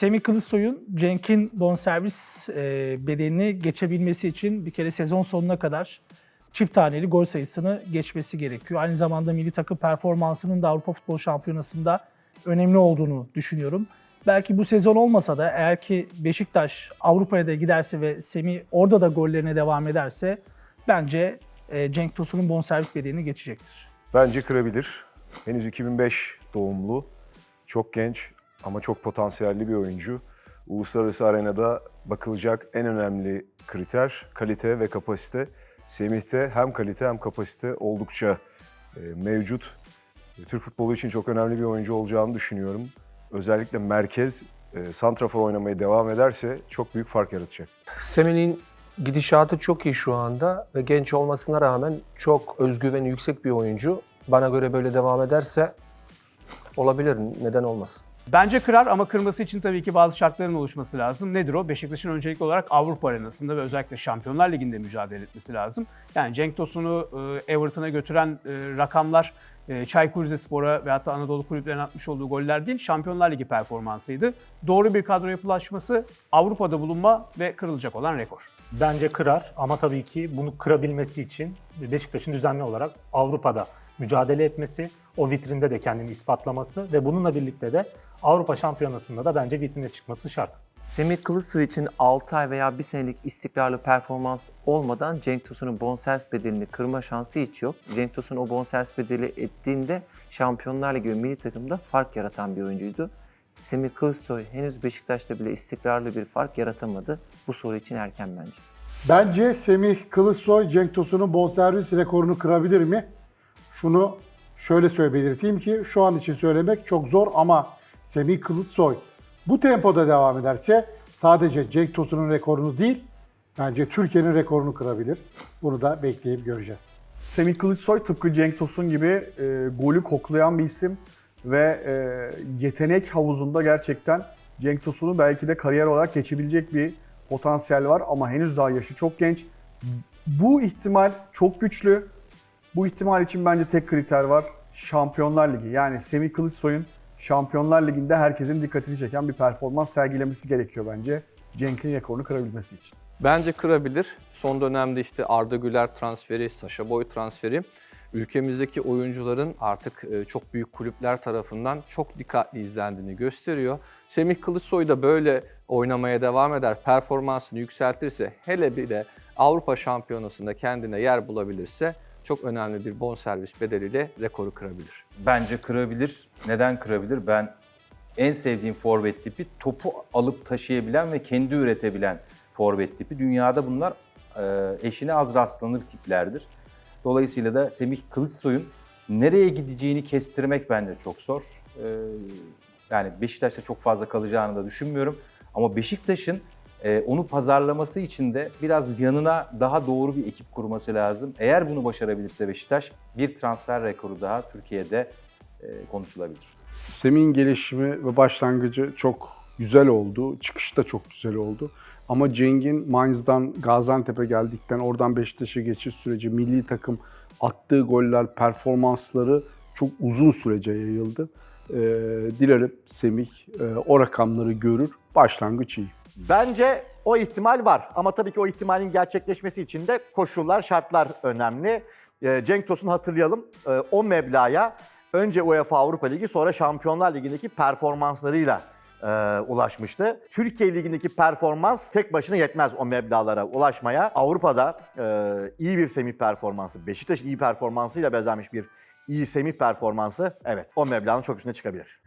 Semih Kılıçsoy'un Cenk'in bonservis e, bedelini geçebilmesi için bir kere sezon sonuna kadar çift taneli gol sayısını geçmesi gerekiyor. Aynı zamanda milli takım performansının da Avrupa Futbol Şampiyonası'nda önemli olduğunu düşünüyorum. Belki bu sezon olmasa da eğer ki Beşiktaş Avrupa'ya da giderse ve Semih orada da gollerine devam ederse bence e, Cenk Tosun'un bonservis bedelini geçecektir. Bence kırabilir. Henüz 2005 doğumlu, çok genç ama çok potansiyelli bir oyuncu. Uluslararası arenada bakılacak en önemli kriter kalite ve kapasite. Semih'te hem kalite hem kapasite oldukça e, mevcut. E, Türk futbolu için çok önemli bir oyuncu olacağını düşünüyorum. Özellikle merkez, e, santrafor oynamaya devam ederse çok büyük fark yaratacak. Semih'in gidişatı çok iyi şu anda ve genç olmasına rağmen çok özgüveni yüksek bir oyuncu. Bana göre böyle devam ederse olabilir. Neden olmasın? Bence kırar ama kırması için tabii ki bazı şartların oluşması lazım. Nedir o? Beşiktaş'ın öncelikli olarak Avrupa arenasında ve özellikle Şampiyonlar Ligi'nde mücadele etmesi lazım. Yani Cenk Tosun'u e, Everton'a götüren e, rakamlar e, Çaykur Rizespor'a ve hatta Anadolu kulüplerine atmış olduğu goller değil, Şampiyonlar Ligi performansıydı. Doğru bir kadro yapılaşması, Avrupa'da bulunma ve kırılacak olan rekor. Bence kırar ama tabii ki bunu kırabilmesi için Beşiktaş'ın düzenli olarak Avrupa'da mücadele etmesi, o vitrinde de kendini ispatlaması ve bununla birlikte de Avrupa Şampiyonası'nda da bence vitrine çıkması şart. Semih Kılıçsoy için 6 ay veya 1 senelik istikrarlı performans olmadan Cenk Tosun'un bonservis bedelini kırma şansı hiç yok. Cenk Tosun o bonservis bedeli ettiğinde Şampiyonlar Ligi ve milli takımda fark yaratan bir oyuncuydu. Semih Kılıçsoy henüz Beşiktaş'ta bile istikrarlı bir fark yaratamadı. Bu soru için erken bence. Bence Semih Kılıçsoy Cenk Tosun'un bonservis rekorunu kırabilir mi? Şunu şöyle söyle belirteyim ki şu an için söylemek çok zor ama Semih Kılıçsoy bu tempoda devam ederse sadece Cenk Tosun'un rekorunu değil bence Türkiye'nin rekorunu kırabilir. Bunu da bekleyip göreceğiz. Semih Kılıçsoy tıpkı Cenk Tosun gibi e, golü koklayan bir isim ve e, yetenek havuzunda gerçekten Cenk Tosun'u belki de kariyer olarak geçebilecek bir potansiyel var ama henüz daha yaşı çok genç. Bu ihtimal çok güçlü. Bu ihtimal için bence tek kriter var. Şampiyonlar Ligi. Yani Semih Kılıçsoy'un Şampiyonlar Ligi'nde herkesin dikkatini çeken bir performans sergilemesi gerekiyor bence. Cenk'in rekorunu kırabilmesi için. Bence kırabilir. Son dönemde işte Arda Güler transferi, Saşa Boy transferi ülkemizdeki oyuncuların artık e, çok büyük kulüpler tarafından çok dikkatli izlendiğini gösteriyor. Semih Kılıçsoy da böyle oynamaya devam eder, performansını yükseltirse hele bir de Avrupa Şampiyonası'nda kendine yer bulabilirse çok önemli bir bonservis bedeliyle rekoru kırabilir. Bence kırabilir. Neden kırabilir? Ben en sevdiğim forvet tipi topu alıp taşıyabilen ve kendi üretebilen forvet tipi. Dünyada bunlar e, eşine az rastlanır tiplerdir. Dolayısıyla da Semih Kılıçsoy'un nereye gideceğini kestirmek bence çok zor. E, yani Beşiktaş'ta çok fazla kalacağını da düşünmüyorum. Ama Beşiktaş'ın e, onu pazarlaması için de biraz yanına daha doğru bir ekip kurması lazım. Eğer bunu başarabilirse Beşiktaş bir transfer rekoru daha Türkiye'de e, konuşulabilir. Semih'in gelişimi ve başlangıcı çok güzel oldu. Çıkışı da çok güzel oldu. Ama Cenk'in Mainz'dan Gaziantep'e geldikten oradan Beşiktaş'a geçiş süreci, milli takım attığı goller, performansları çok uzun sürece yayıldı. Ee, dilerim Semih e, o rakamları görür. Başlangıç iyi. Bence o ihtimal var ama tabii ki o ihtimalin gerçekleşmesi için de koşullar, şartlar önemli. Ee, Cenk Tosun hatırlayalım e, o meblağa önce UEFA Avrupa Ligi sonra Şampiyonlar Ligi'ndeki performanslarıyla e, ulaşmıştı. Türkiye Ligi'ndeki performans tek başına yetmez o meblağlara ulaşmaya. Avrupa'da e, iyi bir semih performansı, Beşiktaş iyi performansıyla bezenmiş bir iyi semih performansı evet o meblağın çok üstüne çıkabilir.